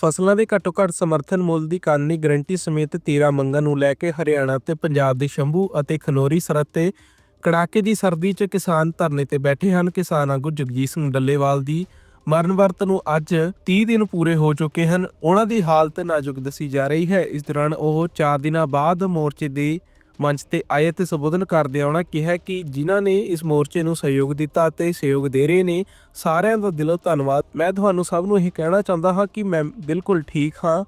ਫਸਲਾਂ ਦੇ ਘੱਟੋ ਘੱਟ ਸਮਰਥਨ ਮੁੱਲ ਦੀ ਕਾਨੂੰਨੀ ਗਰੰਟੀ ਸਮੇਤ 13 ਮੰਗਾਂ ਨੂੰ ਲੈ ਕੇ ਹਰਿਆਣਾ ਤੇ ਪੰਜਾਬ ਦੇ ਸ਼ੰਭੂ ਅਤੇ ਖਨੌਰੀ ਸਰਹੱਦ ਤੇ ਕੜਾਕੇ ਦੀ ਸਰਦੀ 'ਚ ਕਿਸਾਨ ਧਰਨੇ ਤੇ ਬੈਠੇ ਹਨ। ਕਿਸਾਨ ਆਗੂ ਜਗਜੀਤ ਸਿੰਘ ਡੱਲੇਵਾਲ ਦੀ ਮਰਨ ਵਰਤ ਨੂੰ ਅੱਜ 30 ਦਿਨ ਪੂਰੇ ਹੋ ਚੁੱਕੇ ਹਨ। ਉਹਨਾਂ ਦੀ ਹਾਲਤ ਨਾਜ਼ੁਕ ਦੱਸੀ ਜਾ ਰਹੀ ਹੈ। ਇਸ ਦੌਰਾਨ ਉਹ 4 ਦਿਨਾਂ ਬਾਅਦ ਮੋਰਚੇ ਦੇ ਮੰਚ ਤੇ ਆਏ ਤੇ ਸੰਬੋਧਨ ਕਰਦੇ ਉਹਨਾਂ ਕਿਹਾ ਕਿ ਜਿਨ੍ਹਾਂ ਨੇ ਇਸ ਮੋਰਚੇ ਨੂੰ ਸਹਿਯੋਗ ਦਿੱਤਾ ਤੇ ਸਹਿਯੋਗ ਦੇ ਰਹੇ ਨੇ, ਸਾਰਿਆਂ ਦਾ ਦਿਲੋਂ ਧੰਨਵਾਦ। ਮੈਂ ਤੁਹਾਨੂੰ ਸਭ ਨੂੰ ਇਹ ਕਹਿਣਾ ਚਾਹੁੰਦਾ ਹਾਂ ਕਿ ਮੈਂ ਬਿਲਕੁਲ ਠੀਕ ਹਾਂ।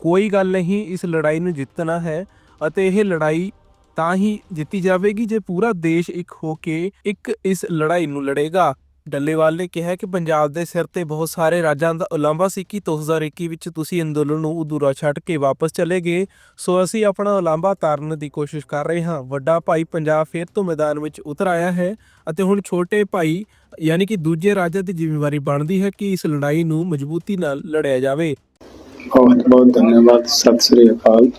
ਕੋਈ ਗੱਲ ਨਹੀਂ, ਇਸ ਲੜਾਈ ਨੂੰ ਜਿੱਤਣਾ ਹੈ ਅਤੇ ਇਹ ਲੜਾਈ ਤਾਂ ਹੀ ਜਿੱਤੀ ਜਾਵੇਗੀ ਜੇ ਪੂਰਾ ਦੇਸ਼ ਇੱਕ ਹੋ ਕੇ ਇੱਕ ਇਸ ਲੜਾਈ ਨੂੰ ਲੜੇਗਾ। ਡੱਲੇਵਾਲ ਨੇ ਕਿਹਾ ਕਿ ਪੰਜਾਬ ਦੇ ਸਿਰ ਤੇ ਬਹੁਤ ਸਾਰੇ ਰਾਜਾਂ ਦਾ ਉਲਾਂਭਾ ਸੀ ਕਿ 2021 ਵਿੱਚ ਤੁਸੀਂ ਅੰਦੋਲਨ ਨੂੰ ਅਧੂਰਾ ਛੱਡ ਕੇ ਵਾਪਸ ਚਲੇ ਗਏ। ਸੋ ਅਸੀਂ ਆਪਣਾ ਉਲਾਂਭਾ ਤਾਰਨ ਦੀ ਕੋਸ਼ਿਸ਼ ਕਰ ਰਹੇ ਹਾਂ। ਵੱਡਾ ਭਾਈ ਪੰਜਾਬ ਫੇਰ ਤੋਂ ਮੈਦਾਨ ਵਿੱਚ ਉਤਰ ਆਇਆ ਹੈ ਅਤੇ ਹੁਣ ਛੋਟੇ ਭਾਈ, ਯਾਨੀ ਕਿ ਦੂਜੇ ਰਾਜਾਂ ਦੀ ਜ਼ਿੰਮੇਵਾਰੀ ਬਣਦੀ ਹੈ ਕਿ ਇਸ ਲੜਾਈ ਨੂੰ ਮਜ਼ਬੂਤੀ ਨਾਲ ਲੜਿਆ ਜਾਵੇ। ਬਹੁਤ ਬਹੁਤ ਧੰਨਵਾਦ। ਸਤਿ ਸ੍ਰੀ ਅਕਾਲ।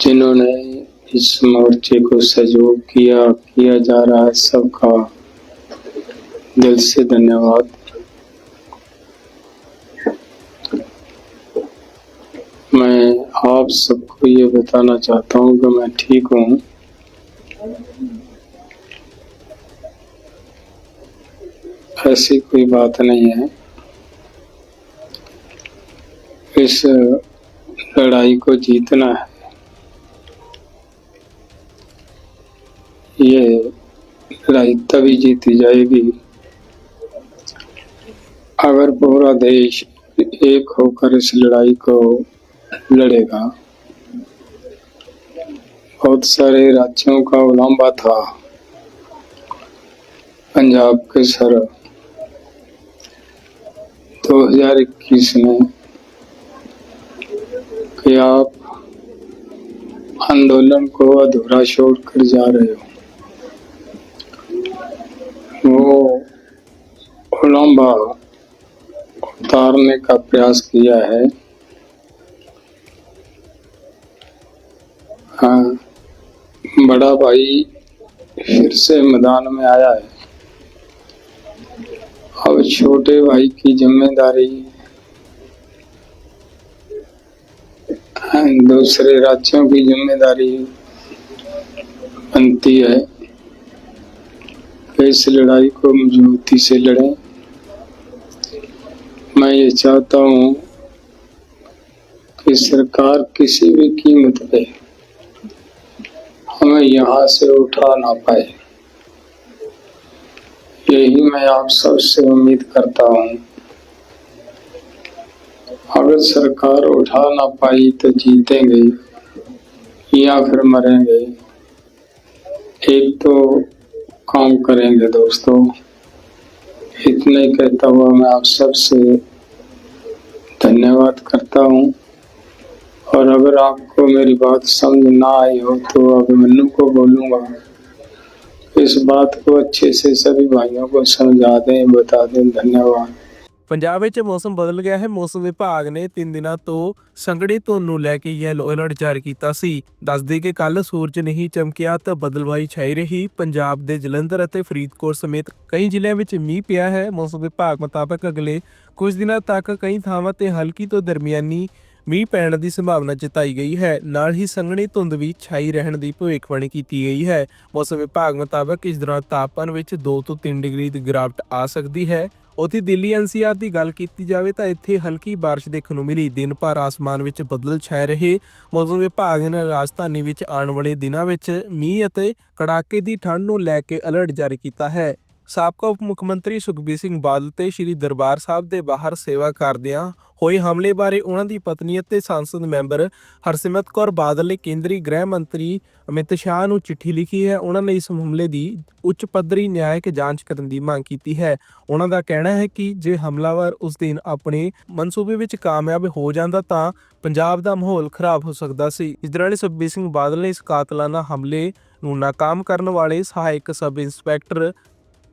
ਜਿਨ੍ਹਾਂ ਨੇ इस मोर्चे को सहयोग किया किया जा रहा है सबका। दिल से धन्यवाद। मैं आप सबको ये बताना चाहता हूँ कि मैं ठीक हूँ। ऐसी कोई बात नहीं है। इस लड़ाई को जीतना है। ये लड़ाई तभी जीती जाएगी। अगर पूरा देश एक होकर इस लड़ाई को लड़ेगा, बहुत सारे राज्यों का उलांबा था। पंजाब के सर 2021 में कि आप आंदोलन को अधूरा छोड़कर जा रहे हो वो उलंबा उतारने का प्रयास किया है। हाँ बड़ा भाई फिर से मैदान में आया है। अब छोटे भाई की ज़िम्मेदारी दूसरे राज्यों की ज़िम्मेदारी बनती है। इस लड़ाई को मजबूती से लड़ें। मैं ये चाहता हूँ कि सरकार किसी भी कीमत पे हमें यहाँ से उठा ना पाए। यही मैं आप सबसे उम्मीद करता हूँ। अगर सरकार उठा ना पाई तो जीतेंगे या फिर मरेंगे। एक तो काम करेंगे दोस्तों। इतने कहता हुआ मैं आप सबसे धन्यवाद करता हूँ। और अगर आपको मेरी बात समझ ना आई हो तो अब मन्नू को बोलूँगा। इस बात को अच्छे से सभी भाइयों को समझा दें, बता दें, धन्यवाद। ਪੰਜਾਬ ਵਿੱਚ ਮੌਸਮ ਬਦਲ ਗਿਆ ਹੈ। ਮੌਸਮ ਵਿਭਾਗ ਨੇ 3 ਦਿਨਾਂ ਤੋਂ ਸੰਘਣੀ ਧੁੰਦ ਨੂੰ ਲੈ ਕੇ ਯੈਲੋ ਅਲਰਟ ਜਾਰੀ ਕੀਤਾ ਸੀ। ਦੱਸਦੇ ਕਿ ਕੱਲ ਸੂਰਜ ਨਹੀਂ ਚਮਕਿਆ ਤਾਂ ਬਦਲਵਾਈ ਛਾਈ ਰਹੀ। ਪੰਜਾਬ ਦੇ ਜਲੰਧਰ ਅਤੇ ਫਰੀਦਕੋਟ ਸਮੇਤ ਕਈ ਜ਼ਿਲ੍ਹਿਆਂ ਵਿੱਚ ਮੀਂਹ ਪਿਆ ਹੈ। ਮੌਸਮ ਵਿਭਾਗ ਮੁਤਾਬਕ ਅਗਲੇ ਕੁਝ ਦਿਨਾਂ ਤੱਕ ਕਈ ਥਾਵਾਂ ਤੇ ਹਲਕੀ ਤੋਂ ਦਰਮਿਆਨੀ ਮੀਂਹ ਪੈਣ ਦੀ ਸੰਭਾਵਨਾ ਜਤਾਈ ਗਈ ਹੈ। ਨਾਲ ਹੀ ਸੰਘਣੀ ਧੁੰਦ ਵੀ ਛਾਈ ਰਹਿਣ ਦੀ ਭਵਿੱਖਬਾਣੀ ਕੀਤੀ ਗਈ ਹੈ। ਮੌਸਮ ਵਿਭਾਗ ਮੁਤਾਬਕ ਇਸ ਦੌਰਾਨ ਤਾਪਮਾਨ ਵਿੱਚ 2 ਤੋਂ 3 ਡਿਗਰੀ ਦੀ ਗਿਰਾਵਟ ਆ ਸਕਦੀ ਹੈ। ਉੱਥੇ ਦਿੱਲੀ ਐਨਸੀਆਰ ਦੀ ਗੱਲ ਕੀਤੀ ਜਾਵੇ ਤਾਂ ਇੱਥੇ ਹਲਕੀ ਬਾਰਿਸ਼ ਦੇਖਣ ਨੂੰ ਮਿਲੀ। ਦਿਨ ਭਰ ਆਸਮਾਨ ਵਿੱਚ ਬੱਦਲ ਛਾਏ ਰਹੇ। ਮੌਸਮ ਵਿਭਾਗ ਨੇ ਰਾਜਧਾਨੀ ਵਿੱਚ ਆਉਣ ਵਾਲੇ ਦਿਨਾਂ ਵਿੱਚ ਮੀਂਹ ਅਤੇ ਕੜਾਕੇ ਦੀ ਠੰਡ ਨੂੰ ਲੈ ਕੇ ਅਲਰਟ ਜਾਰੀ ਕੀਤਾ ਹੈ। ਸਾਬਕਾ ਉਪ ਮੁੱਖ ਮੰਤਰੀ ਸੁਖਬੀਰ ਸਿੰਘ ਬਾਦਲ ਤੇ ਸ੍ਰੀ ਦਰਬਾਰ ਸਾਹਿਬ ਦੇ ਬਾਹਰ ਸੇਵਾ ਕਰਦਿਆਂ ਹੋਏ ਹਮਲੇ ਬਾਰੇ ਉਹਨਾਂ ਦੀ ਪਤਨੀ ਅਤੇ ਸੰਸਦ ਮੈਂਬਰ ਹਰਸਿਮਰਤ ਕੌਰ ਬਾਦਲ ਨੇ ਕੇਂਦਰੀ ਗ੍ਰਹਿ ਮੰਤਰੀ ਅਮਿਤ ਸ਼ਾਹ ਨੂੰ ਚਿੱਠੀ ਲਿਖੀ ਹੈ। ਉਹਨਾਂ ਨੇ ਇਸ ਹਮਲੇ ਦੀ ਉੱਚ ਪੱਧਰੀ ਨਿਆਇਕ ਜਾਂਚ ਕਰਨ ਦੀ ਮੰਗ ਕੀਤੀ ਹੈ। ਉਹਨਾਂ ਦਾ ਕਹਿਣਾ ਹੈ ਕਿ ਜੇ ਹਮਲਾਵਰ ਉਸ ਦਿਨ ਆਪਣੇ ਮਨਸੂਬੇ ਵਿੱਚ ਕਾਮਯਾਬ ਹੋ ਜਾਂਦਾ ਤਾਂ ਪੰਜਾਬ ਦਾ ਮਾਹੌਲ ਖਰਾਬ ਹੋ ਸਕਦਾ ਸੀ। ਇਸ ਦੌਰਾਨ ਸੁਖਬੀਰ ਸਿੰਘ ਬਾਦਲ ਨੇ ਇਸ ਕਾਤਲਾਨਾ ਹਮਲੇ ਨੂੰ ਨਾਕਾਮ ਕਰਨ ਵਾਲੇ ਸਹਾਇਕ sub inspector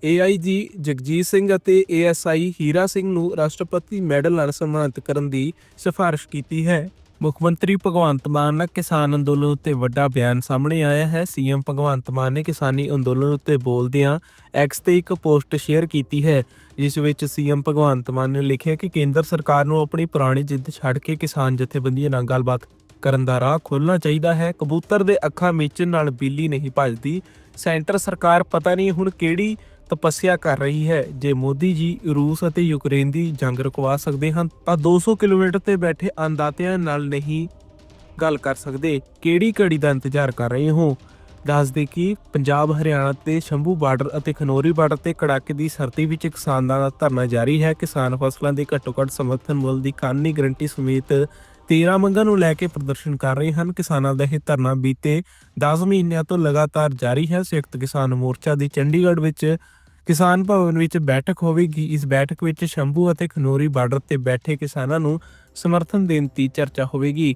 AIG Jagjit Singh ਅਤੇ ਏਐਸਆਈ ਹੀਰਾ ਸਿੰਘ ਨੂੰ ਰਾਸ਼ਟਰਪਤੀ ਮੈਡਲ ਨਾਲ ਸਨਮਾਨਿਤ ਕਰਨ ਦੀ ਸਿਫਾਰਿਸ਼ ਕੀਤੀ ਹੈ। ਮੁੱਖ ਮੰਤਰੀ ਭਗਵੰਤ ਮਾਨ ਦਾ ਕਿਸਾਨ ਅੰਦੋਲਨ ਉੱਤੇ ਵੱਡਾ ਬਿਆਨ ਸਾਹਮਣੇ ਆਇਆ ਹੈ। ਸੀਐਮ ਭਗਵੰਤ ਮਾਨ ਨੇ ਕਿਸਾਨੀ ਅੰਦੋਲਨ ਉੱਤੇ ਬੋਲਦਿਆਂ ਐਕਸ ਤੇ ਇੱਕ ਪੋਸਟ ਸ਼ੇਅਰ ਕੀਤੀ ਹੈ, ਜਿਸ ਵਿੱਚ ਸੀਐਮ ਭਗਵੰਤ ਮਾਨ ਨੇ ਲਿਖਿਆ ਕਿ ਕੇਂਦਰ ਸਰਕਾਰ ਨੂੰ ਆਪਣੀ ਪੁਰਾਣੀ ਜਿੱਦ ਛੱਡ ਕੇ ਕਿਸਾਨ ਜਥੇਬੰਦੀਆਂ ਨਾਲ ਗੱਲਬਾਤ ਕਰਨ ਦਾ ਰਾਹ ਖੋਲ੍ਹਣਾ ਚਾਹੀਦਾ ਹੈ। ਕਬੂਤਰ ਦੇ ਅੱਖਾਂ ਮੀਚਣ ਨਾਲ ਬਿੱਲੀ ਨਹੀਂ ਭੱਜਦੀ। ਸੈਂਟਰ ਸਰਕਾਰ ਪਤਾ ਨਹੀਂ ਹੁਣ ਕਿਹੜੀ ਤਪੱਸਿਆ ਕਰ ਰਹੀ ਹੈ। ਜੇ ਮੋਦੀ ਜੀ ਰੂਸ ਅਤੇ ਯੂਕਰੇਨ ਦੀ ਜੰਗ ਰੁਕਵਾ ਸਕਦੇ ਹਨ, ਤਾਂ 200 ਕਿਲੋਮੀਟਰ ਤੇ ਬੈਠੇ ਅੰਦਾਤਿਆਂ ਨਾਲ ਨਹੀਂ ਗੱਲ ਕਰ ਸਕਦੇ। ਕਿਹੜੀ ਘੜੀ ਦਾ ਇੰਤਜ਼ਾਰ ਕਰ ਰਹੇ ਹੋ? ਦੱਸਦੇ ਕਿ ਪੰਜਾਬ, ਹਰਿਆਣਾ ਤੇ ਸ਼ੰਭੂ ਬਾਰਡਰ ਅਤੇ ਖਨੌਰੀ ਬਾਰਡਰ ਤੇ ਕੜਾਕੇ ਦੀ ਸਰਦੀ ਵਿੱਚ ਕਿਸਾਨਾਂ ਦਾ ਧਰਨਾ ਜਾਰੀ ਹੈ। ਕਿਸਾਨ ਫਸਲਾਂ ਦੇ ਘੱਟੋ ਘੱਟ ਸਮਰਥਨ ਮੁੱਲ ਦੀ ਕਾਨੂੰਨੀ ਗਰੰਟੀ ਸਮੇਤ 13 ਮੰਗਾਂ ਨੂੰ ਲੈ ਕੇ ਪ੍ਰਦਰਸ਼ਨ ਕਰ ਰਹੇ ਹਨ। ਕਿਸਾਨਾਂ ਦਾ ਇਹ ਧਰਨਾ ਬੀਤੇ 10 ਮਹੀਨਿਆਂ ਤੋਂ ਲਗਾਤਾਰ ਜਾਰੀ ਹੈ। ਸੰਯੁਕਤ ਕਿਸਾਨ ਮੋਰਚਾ ਦੀ ਚੰਡੀਗੜ੍ਹ ਵਿੱਚ ਕਿਸਾਨ ਭਵਨ ਵਿੱਚ ਬੈਠਕ ਹੋਵੇਗੀ। ਇਸ ਬੈਠਕ ਵਿੱਚ ਸ਼ੰਭੂ ਅਤੇ ਖਨੋਰੀ ਬਾਰਡਰ ਤੇ ਬੈਠੇ ਕਿਸਾਨਾਂ ਨੂੰ ਸਮਰਥਨ ਦੇਣ ਦੀ ਚਰਚਾ ਹੋਵੇਗੀ।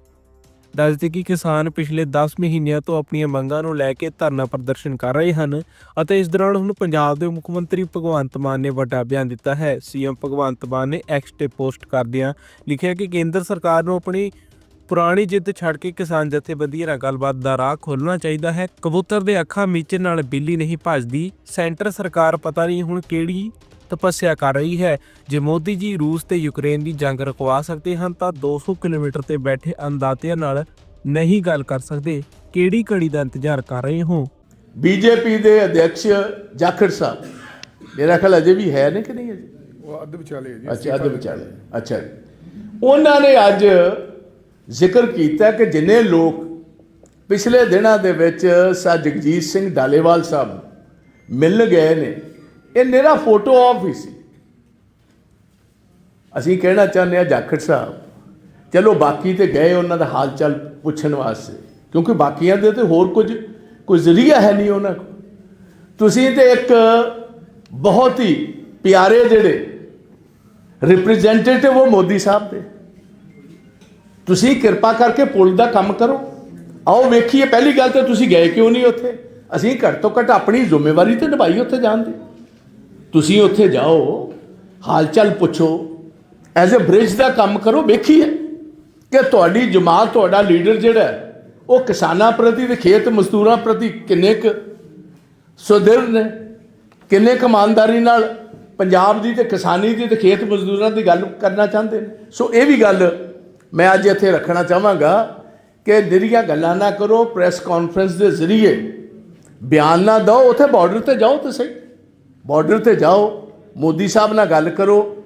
ਦੱਸਦੇ ਕਿ ਕਿਸਾਨ ਪਿਛਲੇ 10 ਮਹੀਨਿਆਂ ਤੋਂ ਆਪਣੀਆਂ ਮੰਗਾਂ ਨੂੰ ਲੈ ਕੇ ਧਰਨਾ ਪ੍ਰਦਰਸ਼ਨ ਕਰ ਰਹੇ ਹਨ ਅਤੇ ਇਸ ਦੌਰਾਨ ਹੁਣ ਪੰਜਾਬ ਦੇ ਮੁੱਖ ਮੰਤਰੀ ਭਗਵੰਤ ਮਾਨ ਨੇ ਵੱਡਾ ਬਿਆਨ ਦਿੱਤਾ ਹੈ। ਸੀਐਮ ਭਗਵੰਤ ਮਾਨ ਨੇ ਐਕਸ ਤੇ ਪੋਸਟ ਕਰਦਿਆਂ ਲਿਖਿਆ ਕਿ ਕੇਂਦਰ ਸਰਕਾਰ ਨੂੰ ਆਪਣੀ ਪੁਰਾਣੀ ਜਿੱਦ ਛੱਡ ਕੇ ਕਿਸਾਨ ਜਥੇਬੰਦੀਆਂ ਨਾਲ ਗੱਲਬਾਤ ਦਾ ਰਾਹ ਖੋਲ੍ਹਣਾ ਚਾਹੀਦਾ ਹੈ। ਕਬੂਤਰ ਦੇ ਅੱਖਾਂ ਮੀਚਣ ਨਾਲ ਬਿੱਲੀ ਨਹੀਂ ਭੱਜਦੀ। ਸੈਂਟਰ ਸਰਕਾਰ ਪਤਾ ਨਹੀਂ ਹੁਣ ਕਿਹੜੀ ਤਪੱਸਿਆ ਕਰ ਰਹੀ ਹੈ। ਜੇ ਮੋਦੀ ਜੀ ਰੂਸ ਤੇ ਯੂਕਰੇਨ ਦੀ ਜੰਗ ਰੁਕਵਾ ਸਕਦੇ ਹਨ ਤਾਂ 200 ਕਿਲੋਮੀਟਰ ਤੇ ਬੈਠੇ ਅੰਦਾਤਿਆਂ ਨਾਲ ਨਹੀਂ ਗੱਲ ਕਰ ਸਕਦੇ। ਕਿਹੜੀ ਘੜੀ ਦਾ ਇੰਤਜ਼ਾਰ ਕਰ ਰਹੇ ਹੋ? ਬੀਜੇਪੀ ਦੇ ਅਧਿਕਸ਼ ਜਾਖੜ ਸਾਹਿਬ। ਮੇਰਾ ਖਿਆਲ ਅਜੇ ਵੀ ਹੈ ਨੇ ਕਿ ਨਹੀਂ ਅਜੇ? ਉਹ ਅੱਧ ਵਿਚਾਲੇ ਹੈ ਜੀ। ਅੱਛਾ ਅੱਧ ਵਿਚਾਲੇ। ਅੱਛਾ ਉਹਨਾਂ ਨੇ ਅੱਜ ਜ਼ਿਕਰ ਕੀਤਾ ਕਿ ਜਿੰਨੇ ਲੋਕ ਪਿਛਲੇ ਦਿਨਾਂ ਦੇ ਵਿੱਚ ਸਾ ਜਗਜੀਤ ਸਿੰਘ ਡਾਲੇਵਾਲ ਸਾਹਿਬ ਮਿਲ ਗਏ ਨੇ, ਇਹ ਮੇਰਾ ਫੋਟੋ ਆਫ ਹੀ ਸੀ। ਅਸੀਂ ਕਹਿਣਾ ਚਾਹੁੰਦੇ ਆ ਜਾਖੜ ਸਾਹਿਬ, ਚਲੋ ਬਾਕੀ ਤੇ ਗਏ ਉਹਨਾਂ ਦਾ ਹਾਲ ਚਾਲ ਪੁੱਛਣ ਵਾਸਤੇ, ਕਿਉਂਕਿ ਬਾਕੀਆਂ ਦੇ ਤੇ ਹੋਰ ਕੁਝ ਕੋਈ ਜ਼ਰੀਆ ਹੈ ਨਹੀਂ ਉਹਨਾਂ ਕੋਲ। ਤੁਸੀਂ ਤੇ ਇੱਕ ਬਹੁਤ ਹੀ ਪਿਆਰੇ ਜਿਹੜੇ ਰਿਪਰੈਜ਼ੈਂਟੇਟਿਵ ਉਹ ਮੋਦੀ ਸਾਹਿਬ ਦੇ। ਤੁਸੀਂ ਕਿਰਪਾ ਕਰਕੇ ਪੁਲ ਦਾ ਕੰਮ ਕਰੋ। ਆਓ ਵੇਖੀਏ, ਪਹਿਲੀ ਗੱਲ ਤਾਂ ਤੁਸੀਂ ਗਏ ਕਿਉਂ ਨਹੀਂ ਉੱਥੇ? ਅਸੀਂ ਘੱਟ ਤੋਂ ਘੱਟ ਆਪਣੀ ਜ਼ਿੰਮੇਵਾਰੀ ਤੇ ਨਿਭਾਈ ਉੱਥੇ ਜਾਣ ਦੀ। ਤੁਸੀਂ ਉੱਥੇ ਜਾਓ ਹਾਲ ਚਾਲ ਪੁੱਛੋ। ਐਜ਼ ਅ ਬ੍ਰਿਜ ਦਾ ਕੰਮ ਕਰੋ, ਵੇਖੀਏ ਕਿ ਤੁਹਾਡੀ ਜਮਾਤ, ਤੁਹਾਡਾ ਲੀਡਰ ਜਿਹੜਾ ਉਹ ਕਿਸਾਨਾਂ ਪ੍ਰਤੀ ਤੇ ਖੇਤ ਮਜ਼ਦੂਰਾਂ ਪ੍ਰਤੀ ਕਿੰਨੇ ਕੁ ਸੁਦ੍ਰਿੜ ਨੇ? ਕਿੰਨੇ ਕੁ ਇਮਾਨਦਾਰੀ ਨਾਲ ਪੰਜਾਬ ਦੀ ਤੇ ਕਿਸਾਨੀ ਦੀ ਤੇ ਖੇਤ ਮਜ਼ਦੂਰਾਂ ਦੀ ਗੱਲ ਕਰਨਾ ਚਾਹੁੰਦੇ ਨੇ? ਸੋ ਇਹ ਵੀ ਗੱਲ ਮੈਂ ਅੱਜ ਇੱਥੇ ਰੱਖਣਾ ਚਾਹਾਂਗਾ ਕਿ ਜਿਹੜੀਆਂ ਗੱਲਾਂ ਨਾ ਕਰੋ ਪ੍ਰੈਸ ਕਾਨਫਰੰਸ ਦੇ ਜ਼ਰੀਏ। ਬਿਆਨ ਨਾ ਦਿਓ, ਉੱਥੇ ਬਾਰਡਰ ਤੇ ਜਾਓ ਤੇ ਸਹੀ ਬਾਰਡਰ ਤੇ ਜਾਓ, ਮੋਦੀ ਸਾਹਿਬ ਨਾਲ ਗੱਲ ਕਰੋ।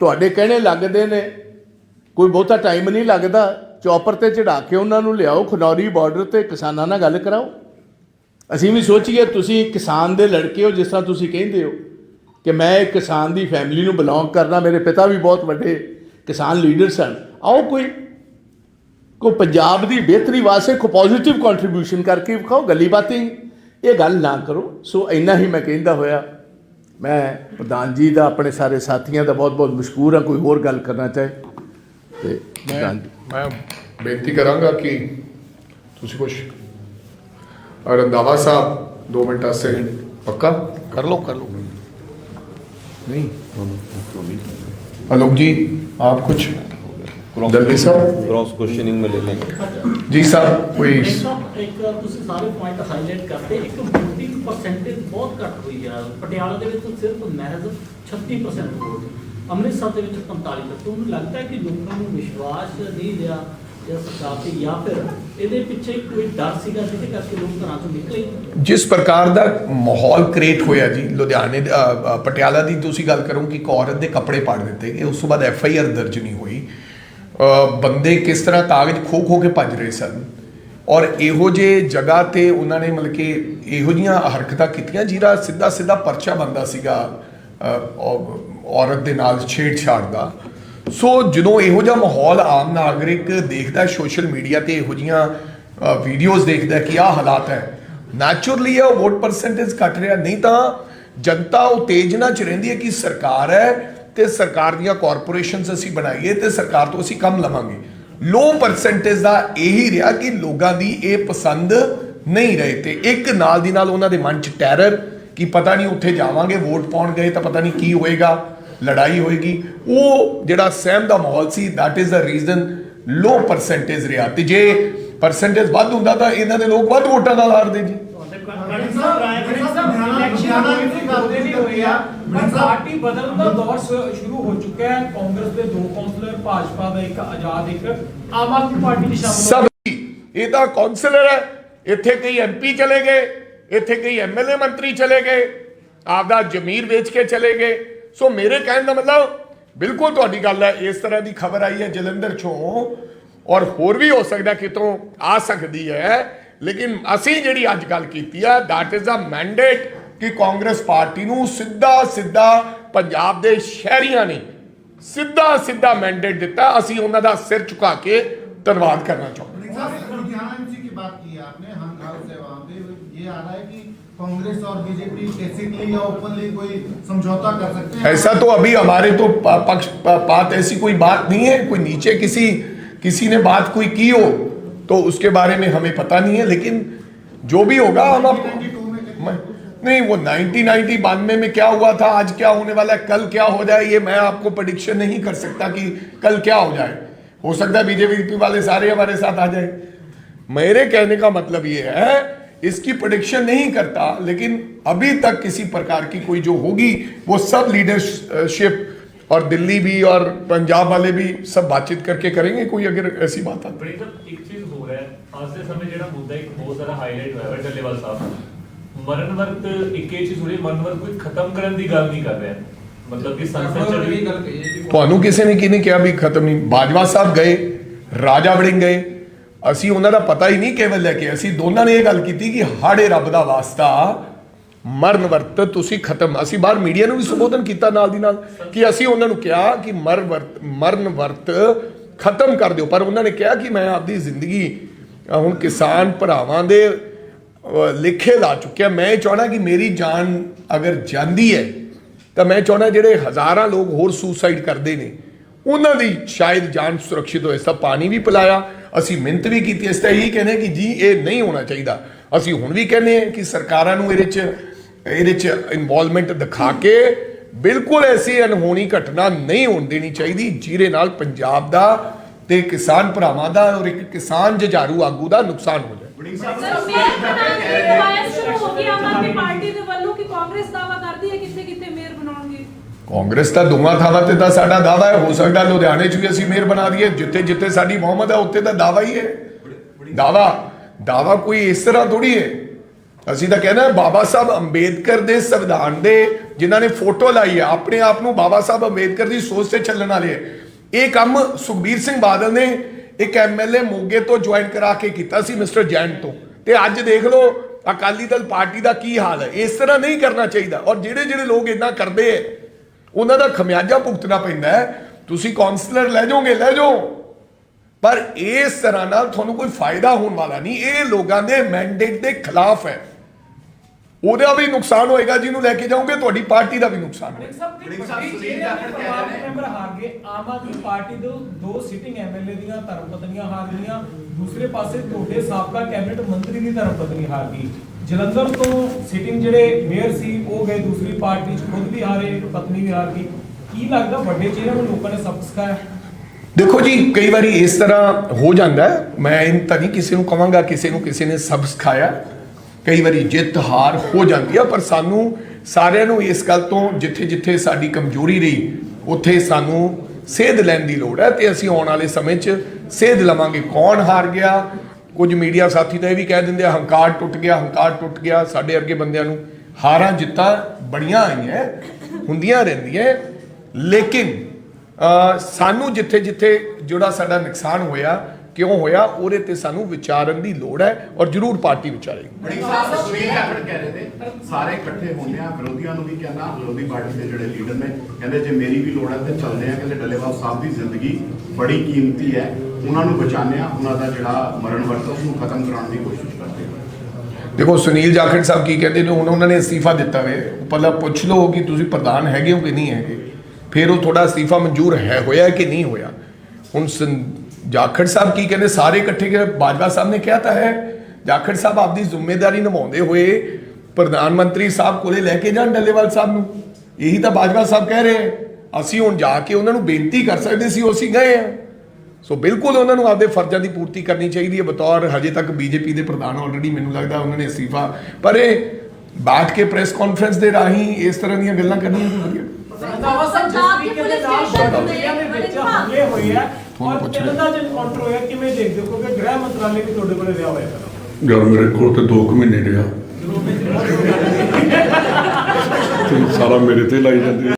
ਤੁਹਾਡੇ ਕਹਿਣੇ ਲੱਗਦੇ ਨੇ, ਕੋਈ ਬਹੁਤਾ ਟਾਈਮ ਨਹੀਂ ਲੱਗਦਾ। ਚੌਪਰ ਤੇ ਚੜਾ ਕੇ ਉਹਨਾਂ ਨੂੰ ਲਿਆਓ, ਖਨੌਰੀ ਬਾਰਡਰ ਤੇ ਕਿਸਾਨਾਂ ਨਾਲ ਗੱਲ ਕਰਾਓ। ਅਸੀਂ ਵੀ ਸੋਚੀਏ, ਤੁਸੀਂ ਕਿਸਾਨ ਦੇ ਲੜਕੇ ਹੋ, ਜਿਸ ਤਰ੍ਹਾਂ ਤੁਸੀਂ ਕਹਿੰਦੇ ਹੋ, ਕਿ ਮੈਂ ਇੱਕ ਕਿਸਾਨ ਦੀ ਫੈਮਿਲੀ ਨੂੰ ਬਿਲੋਂਗ ਕਰਦਾ ਮੇਰੇ ਪਿਤਾ ਵੀ ਬਹੁਤ ਵੱਡੇ ਕਿਸਾਨ ਲੀਡਰ ਸਨ ਆਓ ਕੋਈ ਕੋ ਪੰਜਾਬ ਦੀ ਬਿਹਤਰੀ ਵਾਸਤੇ ਕੋ ਪੋਜ਼ਿਟਿਵ ਕੰਟਰੀਬਿਊਸ਼ਨ ਕਰਕੇ ਵਿਖਾਓ ਗੱਲੀ ਬਾਤیں ਇਹ ਗੱਲ ਨਾ ਕਰੋ ਸੋ ਇੰਨਾ ਹੀ ਮੈਂ ਕਹਿੰਦਾ ਹੋਇਆ। ਮੈਂ ਪ੍ਰਧਾਨ ਜੀ ਦਾ ਆਪਣੇ ਸਾਰੇ ਸਾਥੀਆਂ ਦਾ ਬਹੁਤ-ਬਹੁਤ ਮਸ਼ਕੂਰ ਹਾਂ ਕੋਈ ਹੋਰ ਗੱਲ ਕਰਨਾ ਚਾਹੇ। ਤੇ ਪ੍ਰਧਾਨ ਮੈਂ ਬੇਨਤੀ ਕਰਾਂਗਾ ਕਿ ਤੁਸੀਂ ਕੁਝ ਰੰਦਾਵਾ ਸਾਹਿਬ 2 ਮਿੰਟਾਂ ਸੇ ਪੱਕਾ? ਕਰ ਲਓ ਕਰ ਲਓ। ਨਹੀਂ? ਅਲੋਕ ਜੀ ਆਪ ਕੁਝ ਦਲਵੀਰ ਸਾਹਿਬ ਕ੍ਰਾਸ ਕੁਐਸਚਨਿੰਗ ਮੈਂ ਲੈ ਲਾਂਗੇ ਜੀ ਸਰ ਕੋਈ ਇੱਕ ਤੁਸੀਂ ਸਾਰੇ ਪੁਆਇੰਟ ਹਾਈਲਾਈਟ ਕਰਦੇ ਇੱਕ VOTING ਪਰਸੈਂਟੇਜ ਬਹੁਤ ਘੱਟ ਹੋਈ ਆ। ਪਟਿਆਲਾ ਦੇ ਵਿੱਚ ਸਿਰਫ 36% ਵੋਟ ਅੰਮ੍ਰਿਤਸਰ ਦੇ ਵਿੱਚ 45 ਤੱਕ ਤੁਹਾਨੂੰ ਲੱਗਦਾ ਹੈ ਕਿ ਲੋਕਾਂ ਨੂੰ ਵਿਸ਼ਵਾਸ ਨਹੀਂ ਰਿਹਾ ਜਾਂ ਸਰਕਾਰ ਤੇ ਜਾਂ ਫਿਰ ਇਹਦੇ ਪਿੱਛੇ ਕੋਈ ਡਰ ਸੀਗਾ ਜਿਹਦੇ ਕਰਕੇ ਲੋਕ ਘਰਾਂ ਤੋਂ ਨਿਕਲੇ? ਜਿਸ ਪ੍ਰਕਾਰ ਦਾ ਮਾਹੌਲ ਕ੍ਰੀਏਟ ਪਟਿਆਲਾ ਦੀ ਤੁਸੀਂ ਗੱਲ ਕਰੋ ਦੇ ਬੰਦੇ ਕਿਸ ਤਰ੍ਹਾਂ ਕਾਗਜ਼ ਖੋ ਖੋ ਕੇ ਭੱਜ ਰਹੇ ਸਨ? ਔਰ ਇਹੋ ਜੇ ਜਗ੍ਹਾ ਤੇ ਉਹਨਾਂ ਨੇ ਮਤਲਬ ਕਿ ਇਹੋ ਜੀਆਂ ਹਰਕਤਾਂ ਕੀਤੀਆਂ ਜਿਹੜਾ ਸਿੱਧਾ ਸਿੱਧਾ ਪਰਚਾ ਬੰਦਾ ਸੀਗਾ ਔਰਤ ਦੇ ਨਾਲ ਛੇੜਛਾੜ ਦਾ। ਸੋ ਜਦੋਂ ਇਹੋ ਜਿਹਾ ਮਾਹੌਲ ਆਮ ਨਾਗਰਿਕ ਦੇਖਦਾ, ਸੋਸ਼ਲ ਮੀਡੀਆ ਤੇ ਇਹੋ ਜੀਆਂ ਵੀਡੀਓਜ਼ ਦੇਖਦਾ ਕਿ ਆਹ ਹਾਲਾਤ ਹੈ ਨੈਚੁਰਲੀ ਇਹ ਵੋਟ ਪਰਸੈਂਟੇਜ ਘਟ ਰਿਹਾ। ਨਹੀਂ ਤਾਂ ਜਨਤਾ ਉਤੇਜਨਾ ਚ ਰਹਿੰਦੀ ਹੈ ਕਿ ਸਰਕਾਰ ਹੈ ਤੇ ਸਰਕਾਰ ਦੀਆਂ ਕਾਰਪੋਰੇਸ਼ਨਸ ਅਸੀਂ ਬਣਾਈਏ ਤੇ ਸਰਕਾਰ ਤੋਂ ਅਸੀਂ ਕੰਮ ਲਵਾਂਗੇ। ਲੋ ਪਰਸੈਂਟੇਜ ਦਾ ਇਹੀ ਰਿਹਾ ਕਿ ਲੋਕਾਂ ਦੀ ਇਹ ਪਸੰਦ ਨਹੀਂ ਰਹੇ ਤੇ ਇੱਕ ਨਾਲ ਦੀ ਨਾਲ ਉਹਨਾਂ ਦੇ ਮਨ ਚ ਟੈਰਰ ਕਿ ਪਤਾ ਨਹੀਂ ਉੱਥੇ ਜਾਵਾਂਗੇ ਵੋਟ ਪਾਉਣ ਗਏ ਤਾਂ ਪਤਾ ਨਹੀਂ ਕੀ ਹੋਏਗਾ, ਲੜਾਈ ਹੋਏਗੀ। ਉਹ ਜਿਹੜਾ ਸਹਿਮ ਦਾ ਮਾਹੌਲ ਸੀ, that is the reason low percentage ਰਿਹਾ। ਤੇ ਜੇ ਪਰਸੈਂਟੇਜ ਵੱਧ ਹੁੰਦਾ ਤਾਂ ਇਹਨਾਂ ਦੇ ਲੋਕ ਵੱਧ ਵੋਟਾਂ ਨਾਲ ਹਾਰਦੇ ਜੀ। ਪਰ ਪਾਰਟੀ ਬਦਲਣ ਦਾ ਦੌਰ ਸ਼ੁਰੂ ਹੋ ਚੁੱਕਾ ਹੈ। ਕਾਂਗਰਸ ਦੇ ਦੋ ਕੌਂਸਲਰ ਭਾਜਪਾ ਦਾ ਇੱਕ ਆਜ਼ਾਦ ਇੱਕ ਆਮ ਆਦਮੀ ਪਾਰਟੀ ਚ ਸ਼ਾਮਲ ਇਹ ਤਾਂ ਕਾਉਂਸਲਰ ਹੈ। ਇੱਥੇ ਕਈ ਐਮਪੀ ਚਲੇ ਗਏ। ਇੱਥੇ ਕਈ ਐਮਐਲਏ ਮੰਤਰੀ ਚਲੇ ਗਏ। ਆਪਦਾ ਜ਼ਮੀਰ ਵੇਚ ਕੇ ਚਲੇ ਗਏ। ਸੋ ਮੇਰੇ ਕਹਿਣ ਦਾ ਮਤਲਬ ਬਿਲਕੁਲ ਤੁਹਾਡੀ ਗੱਲ ਹੈ। ਇਸ ਤਰ੍ਹਾਂ ਦੀ ਖਬਰ ਆਈ ਹੈ ਜਲੰਧਰ ਚੋਂ। ਔਰ ਹੋਰ ਵੀ ਹੋ ਸਕਦਾ ਕਿਤੋਂ ਆ ਸਕਦੀ ਹੈ। ਲੇਕਿਨ ਅਸੀਂ ਜਿਹੜੀ ਅੱਜ ਗੱਲ ਕੀਤੀ ਹੈ that is a mandate ਕਿ ਕਾਂਗਰਸ ਪਾਰਟੀ ਨੂੰ ਸਿੱਧਾ ਸਿੱਧਾ ਪੰਜਾਬ ਦੇ ਸ਼ਹਿਰੀਆਂ ਨੇ ਸਿੱਧਾ ਸਿੱਧਾ ਮੈਂਡੇਟ ਦਿੱਤਾ ਅਸੀਂ ਉਹਨਾਂ ਦਾ ਸਿਰ ਝੁਕਾ ਕੇ ਧੰਨਵਾਦ ਕਰਨਾ ਚਾਹੁੰਦੇ लुधियाना एमसी की बात की है आपने हम हाउस है वहाँ पे ये आ रहा है कि कांग्रेस और बीजेपी बेसिकली या ओपनली कोई समझौता कर सकते हैं ऐसा तो अभी हमारे तो प- पक्ष प- बात ऐसी कोई बात नहीं है कोई नीचे किसी किसी ने बात कोई की हो तो उसके बारे में हमें पता नहीं है लेकिन जो भी होगा हम आपको 92 में कहीं- मैं- नहीं, वो 1990 बानवे में क्या हुआ था? आज क्या होने वाला है? कल क्या हो जाए? ये मैं आपको प्रडिक्शन नहीं कर सकता कि कल क्या हो जाए। हो सकता है बीजेपी वाले सारे हमारे साथ आ जाए। मेरे कहने का मतलब ये है, इसकी प्रोडिक्शन नहीं करता, लेकिन अभी तक किसी प्रकार की कोई जो होगी, वो सब लीडरशिप और दिल्ली भी और पंजाब वाले भी सब बातचीत करके करेंगे, कोई अगर ऐसी बात आती। ਬੜੀ ਮਰਨ ਵਕਤ ਇੱਕ ਇਹ ਚੀਜ਼ ਹੋਣੀ ਮਰਨ ਵਕਤ ਕੋਈ ਖਤਮ ਕਰਨ ਦੀ ਗੱਲ ਨਹੀਂ ਕਰ ਰਿਹਾ। ਮਤਲਬ ਕਿ ਸੰਸਦ ਚ ਵੀ ਤੁਹਾਨੂੰ ਕਿਸੇ ਨੇ ਕਿਹਨੇ ਕਿਹਾ ਵੀ ਖਤਮ ਨਹੀਂ? ਬਾਜਵਾ ਸਾਹਿਬ ਗਏ ਰਾਜਾ ਵੜਿੰਗ ਗਏ। ਅਸੀਂ ਉਹਨਾਂ ਦਾ ਪਤਾ ਹੀ ਨਹੀਂ ਕੇਵਲ ਲੈ ਕੇ ਅਸੀਂ ਦੋਨਾਂ ਨੇ ਇਹ ਗੱਲ ਕੀਤੀ ਕਿ ਹਾੜੇ ਰੱਬ ਦਾ ਵਾਸਤਾ ਮਰਨ ਵਰਤ ਤੁਸੀਂ ਖਤਮ। ਅਸੀਂ ਬਾਹਰ ਮੀਡੀਆ ਨੂੰ ਵੀ ਸੰਬੋਧਨ ਕੀਤਾ ਨਾਲ ਦੀ ਨਾਲ ਕਿ ਅਸੀਂ ਉਹਨਾਂ ਨੂੰ ਕਿਹਾ ਕਿ ਮਰ ਵਰਤ ਮਰਨ ਵਰਤ ਖਤਮ ਕਰ ਦਿਓ। ਪਰ ਉਹਨਾਂ ਨੇ ਕਿਹਾ ਕਿ ਮੈਂ ਆਪਦੀ ਜ਼ਿੰਦਗੀ ਹੁਣ ਕਿਸਾਨ ਭਰਾਵਾਂ ਦੇ ਲੇਖੇ ਲਾ ਚੁੱਕਿਆ। ਮੈਂ ਇਹ ਚਾਹਣਾ ਕਿ ਮੇਰੀ ਜਾਨ ਅਗਰ ਜਾਂਦੀ ਹੈ, ਤਾਂ ਮੈਂ ਚਾਹੁੰਦਾ ਜਿਹੜੇ ਹਜ਼ਾਰਾਂ ਲੋਕ ਹੋਰ ਸੁਸਾਈਡ ਕਰਦੇ ਨੇ, ਉਹਨਾਂ ਦੀ ਸ਼ਾਇਦ ਜਾਨ ਸੁਰੱਖਿਅਤ ਹੋਏ। ਸਭ ਪਾਣੀ ਵੀ ਪਿਲਾਇਆ, ਅਸੀਂ ਮਿਹਨਤ ਵੀ ਕੀਤੀ। ਇਸ ਤਾਂ ਇਹੀ ਕਹਿੰਦੇ ਕਿ ਜੀ, ਇਹ ਨਹੀਂ ਹੋਣਾ ਚਾਹੀਦਾ। ਅਸੀਂ ਹੁਣ ਵੀ ਕਹਿੰਦੇ ਹਾਂ ਕਿ ਸਰਕਾਰਾਂ ਨੂੰ ਇਹਦੇ 'ਚ ਇਹਦੇ 'ਚ ਇਨਵੋਲਵਮੈਂਟ ਦਿਖਾ ਕੇ ਬਿਲਕੁਲ ਐਸੀ ਅਨਹੋਣੀ ਘਟਨਾ ਨਹੀਂ ਹੋਣ ਦੇਣੀ ਚਾਹੀਦੀ, ਜਿਹਦੇ ਨਾਲ ਪੰਜਾਬ ਦਾ ਤੇ ਕਿਸਾਨ ਭਰਾਵਾਂ ਦਾ ਔਰ ਇੱਕ ਕਿਸਾਨ ਜੁਝਾਰੂ ਆਗੂ ਦਾ ਨੁਕਸਾਨ ਹੋ ਜਾਏ ਸਰ ਮੇਅਰ ਬਣਾਉਣ ਦੀ ਰਵਾਇਤ ਸ਼ੁਰੂ ਹੋ ਗਈ ਆਮ ਆਦਮੀ ਪਾਰਟੀ ਦੇ ਵੱਲੋਂ ਕਿ ਕਾਂਗਰਸ ਦਾਵਾ ਕਰਦੀ ਹੈ ਕਿੱਥੇ ਕਿੱਥੇ ਮੇਅਰ ਬਣਾਉਣਗੇ? ਕਾਂਗਰਸ ਦਾ ਦੋਵਾਂ ਥਾਵਾਂ ਤੇ ਤਾਂ ਸਾਡਾ ਦਾਵਾ ਹੈ ਹੋ ਸਕਦਾ ਲੁਧਿਆਣੇ 'ਚ ਵੀ ਅਸੀਂ ਮੇਅਰ ਬਣਾ ਦਈਏ ਜਿੱਥੇ ਜਿੱਥੇ ਸਾਡੀ ਮੁਹੰਮਦ ਹੈ ਉੱਥੇ ਤਾਂ ਦਾਵਾ ਹੀ ਹੈ। ਦਾਵਾ ਦਾਵਾ ਕੋਈ ਇਸ ਤਰ੍ਹਾਂ ਥੋੜੀ ਹੈ। ਅਸੀਂ ਤਾਂ ਕਹਿੰਦੇ ਹਾਂ ਬਾਬਾ ਸਾਹਿਬ ਅੰਬੇਦਕਰ ਦੇ ਸੰਵਿਧਾਨ ਦੇ ਜਿਨ੍ਹਾਂ ਨੇ ਫੋਟੋ ਲਾਈ ਹੈ ਆਪਣੇ ਆਪ ਨੂੰ ਬਾਬਾ ਸਾਹਿਬ ਅੰਬੇਦਕਰ ਦੀ ਸੋਚ ਤੇ ਚੱਲਣ ਵਾਲੇ ਹੈ। ਇਹ ਕੰਮ ਸੁਖਬੀਰ ਸਿੰਘ ਬਾਦਲ ਨੇ ਇੱਕ ਐਮਐਲਏ ਮੋਗੇ ਤੋਂ ਜੁਆਇਨ ਕਰਾ ਕੇ ਕੀਤਾ ਸੀ ਮਿਸਟਰ ਜੈਨ ਤੋਂ। ਤੇ ਅੱਜ ਦੇਖ ਲਓ, ਅਕਾਲੀ ਦਲ ਪਾਰਟੀ ਦਾ ਕੀ ਹਾਲ ਹੈ। ਇਸ ਤਰ੍ਹਾਂ ਨਹੀਂ ਕਰਨਾ ਚਾਹੀਦਾ। ਔਰ ਜਿਹੜੇ ਜਿਹੜੇ ਲੋਕ ਇਦਾਂ ਕਰਦੇ ਹੈ ਉਹਨਾਂ ਦਾ ਖਮਿਆਜਾ ਭੁਗਤਣਾ ਪੈਂਦਾ ਹੈ ਤੁਸੀਂ ਕਾਉਂਸਲਰ ਲੈ ਜਾਓਗੇ, ਲੈ ਜਾਓ। ਪਰ ਇਸ ਤਰ੍ਹਾਂ ਨਾਲ ਤੁਹਾਨੂੰ ਕੋਈ ਫਾਇਦਾ ਹੋਣ ਵਾਲਾ ਨਹੀਂ। ਇਹ ਲੋਕਾਂ ਦੇ ਮੈਂਡੇਟ ਦੇ ਖਿਲਾਫ ਹੈ ਉਹਦਾ ਵੀ ਨੁਕਸਾਨ ਹੋਏਗਾ ਜਿਹਨੂੰ ਲੈ ਕੇ ਜਾਓਗੇ ਤੁਹਾਡੀ ਪਾਰਟੀ ਦਾ ਵੀ ਨੁਕਸਾਨ ਹੋਏਗਾ। ਮੈਂਬਰ ਹਾਰ ਗਏ ਆਮ ਆਦਮੀ ਪਾਰਟੀ ਦੇ ਦੋ ਸਿਟਿੰਗ ਐਮਐਲਏ ਦੀਆਂ ਧਰਮ ਪਤਨੀਆਂ ਹਾਰ ਗਈਆਂ ਦੂਸਰੇ ਪਾਸੇ ਤੁਹਾਡੇ ਸਾਬਕਾ ਕੈਬਨਿਟ ਮੰਤਰੀ ਦੀ ਧਰਮ ਪਤਨੀ ਹਾਰ ਗਈ ਜਲੰਧਰ ਤੋਂ ਸਿਟਿੰਗ ਜਿਹੜੇ ਮੇਅਰ ਸੀ ਉਹ ਗਏ ਦੂਸਰੀ ਪਾਰਟੀ ਚ ਖੁਦ ਵੀ ਹਾਰੇ ਪਤਨੀ ਵੀ ਹਾਰ ਗਈ ਕੀ ਲੱਗਦਾ ਵੱਡੇ ਚਿਹਰਿਆਂ ਨੂੰ ਲੋਕਾਂ ਨੇ ਸਬਕ ਸਿਖਾਇਆ? ਦੇਖੋ ਜੀ ਕਈ ਵਾਰੀ ਇਸ ਤਰ੍ਹਾਂ ਹੋ ਜਾਂਦਾ ਹੈ। ਮੈਂ ਇਹ ਤਾਂ ਨਹੀਂ ਕਿਸੇ ਨੂੰ ਕਵਾਂਗਾ ਕਿਸੇ ਨੂੰ ਕਿਸੇ ਨੇ ਸਬਕ ਸਿਖਾਇਆ। ਕਈ ਵਾਰੀ ਜਿੱਤ ਹਾਰ ਹੋ ਜਾਂਦੀ ਆ, ਪਰ ਸਾਨੂੰ ਸਾਰਿਆਂ ਨੂੰ ਇਸ ਗੱਲ ਤੋਂ ਜਿੱਥੇ ਜਿੱਥੇ ਸਾਡੀ ਕਮਜ਼ੋਰੀ ਰਹੀ, ਉੱਥੇ ਸਾਨੂੰ ਸੇਧ ਲੈਣ ਦੀ ਲੋੜ ਹੈ ਤੇ ਅਸੀਂ ਆਉਣ ਵਾਲੇ ਸਮੇਂ 'ਚ ਸੇਧ ਲਵਾਂਗੇ। ਕੌਣ ਹਾਰ ਗਿਆ? ਕੁਝ ਮੀਡੀਆ ਸਾਥੀ ਤਾਂ ਇਹ ਵੀ ਕਹਿ ਦਿੰਦੇ ਆ, ਹੰਕਾਰ ਟੁੱਟ ਗਿਆ, ਹੰਕਾਰ ਟੁੱਟ ਗਿਆ, ਸਾਡੇ ਅੱਗੇ ਬੰਦਿਆਂ ਨੂੰ ਹਾਰਾਂ ਜਿੱਤਾਂ ਬੜੀਆਂ ਆਈਆਂ, ਹੁੰਦੀਆਂ ਰਹਿੰਦੀਆਂ। ਲੇਕਿਨ ਸਾਨੂੰ ਜਿੱਥੇ ਜਿੱਥੇ ਜਿਹੜਾ ਸਾਡਾ ਨੁਕਸਾਨ ਹੋਇਆ ਕਿਉਂ ਹੋਇਆ? ਉਹਦੇ ਤੇ ਸਾਨੂੰ ਵਿਚਾਰਨ ਦੀ ਲੋੜ ਹੈ ਔਰ ਜ਼ਰੂਰ ਪਾਰਟੀ ਵਿਚਾਰੇਗੀ ਬੜੀ ਸਾਹਿਬ ਸੁਨੀਲ ਜਾਖੜ ਕਹਿ ਰਹੇ ਨੇ। ਸਾਰੇ ਇਕੱਠੇ ਹੁੰਦੇ ਆ। ਵਿਰੋਧੀਆਂ ਨੂੰ ਵੀ ਕਹਿੰਦਾ ਵਿਰੋਧੀ ਪਾਰਟੀ ਦੇ ਜਿਹੜੇ ਲੀਡਰ ਨੇ ਕਹਿੰਦੇ ਜੇ ਮੇਰੀ ਵੀ ਲੋੜ ਹੈ ਤੇ ਚੱਲਦੇ ਆ। ਕਹਿੰਦੇ ਡੱਲੇਵਾਲ ਸਾਹਿਬ ਦੀ ਜ਼ਿੰਦਗੀ ਬੜੀ ਕੀਮਤੀ ਹੈ। ਉਹਨਾਂ ਨੂੰ ਬਚਾਉਂਦੇ ਆ। ਉਹਨਾਂ ਦਾ ਜਿਹੜਾ ਮਰਨ ਵਰਤ ਉਸ ਨੂੰ ਖਤਮ ਕਰਾਉਣ ਦੀ ਕੋਸ਼ਿਸ਼ ਕਰਦੇ ਆ। ਦੇਖੋ ਸੁਨੀਲ ਜਾਖੜ ਸਾਹਿਬ ਕੀ ਕਹਿੰਦੇ ਨੇ? ਹੁਣ ਉਹਨਾਂ ਨੇ ਅਸਤੀਫਾ ਦਿੱਤਾ ਵੇ। ਪਹਿਲਾਂ ਪੁੱਛ ਲਓ ਕਿ ਤੁਸੀਂ ਪ੍ਰਧਾਨ ਹੈਗੇ ਹੋ ਕਿ ਨਹੀਂ ਹੈਗੇ। ਫਿਰ ਉਹ ਤੁਹਾਡਾ ਅਸਤੀਫਾ ਮਨਜ਼ੂਰ ਹੈ ਹੋਇਆ ਕਿ ਨਹੀਂ ਹੋਇਆ? ਹੁਣ ਜਾਖੜ ਸਾਹਿਬ ਕੀ ਕਹਿੰਦੇ ਸਾਰੇ ਇਕੱਠੇ ਕਿ ਬਾਜਵਾ ਸਾਹਿਬ ਨੇ ਕਿਹਾ ਤਾਂ ਹੈ ਜਾਖੜ ਸਾਹਿਬ ਆਪਦੀ ਜ਼ਿੰਮੇਵਾਰੀ ਨਿਭਾਉਂਦੇ ਹੋਏ ਪ੍ਰਧਾਨ ਮੰਤਰੀ ਸਾਹਿਬ ਕੋਲੇ ਲੈ ਕੇ ਜਾਣ ਡੱਲੇਵਾਲ ਸਾਹਿਬ ਨੂੰ। ਇਹੀ ਤਾਂ ਬਾਜਵਾ ਸਾਹਿਬ ਕਹਿ ਰਹੇ ਹੈ। ਅਸੀਂ ਹੁਣ ਜਾ ਕੇ ਉਹਨਾਂ ਨੂੰ ਬੇਨਤੀ ਕਰ ਸਕਦੇ ਸੀ ਉਹ ਅਸੀਂ ਗਏ ਆ ਸੋ ਬਿਲਕੁਲ ਉਹਨਾਂ ਨੂੰ ਆਪਦੇ ਫਰਜ਼ਾਂ ਦੀ ਪੂਰਤੀ ਕਰਨੀ ਚਾਹੀਦੀ ਹੈ। ਬਤੌਰ ਹਜੇ ਤੱਕ ਬੀਜੇਪੀ ਦੇ ਪ੍ਰਧਾਨ ਆਲਰੇਡੀ ਮੈਨੂੰ ਲੱਗਦਾ ਉਹਨਾਂ ਨੇ ਅਸਤੀਫਾ ਪਰ ਇਹ ਬੈਠ ਕੇ ਪ੍ਰੈਸ ਕਾਨਫਰੰਸ ਦੇ ਰਾਹੀਂ ਇਸ ਤਰ੍ਹਾਂ ਦੀਆਂ ਗੱਲਾਂ ਕਰਨੀਆਂ ਵੀ ਵਧੀਆ। ਤਰੀਕੇ ਦੇ ਨਾਲ ਦੋ ਜ਼ਿਲ੍ਹਿਆਂ ਦੇ ਵਿੱਚ ਹਮਲੇ ਹੋਏ ਆ ਔਰ ਤਿੰਨ ਦਾ ਜੇ encounter ਹੋਇਆ ਕਿਵੇਂ ਦੇਖਦੇ ਹੋ? ਕਿਉਂਕਿ ਗ੍ਰਹਿ ਮੰਤਰਾਲੇ ਵੀ ਤੁਹਾਡੇ ਕੋਲੇ ਰਿਹਾ ਹੋਇਆ ਜਦ ਮੇਰੇ ਕੋਲ ਤੇ 2 ਮਹੀਨੇ ਰਿਹਾ। ਤੁਸੀਂ ਸਾਰਾ ਮੇਰੇ ਤੇ ਲਾਈ ਜਾਂਦੇ।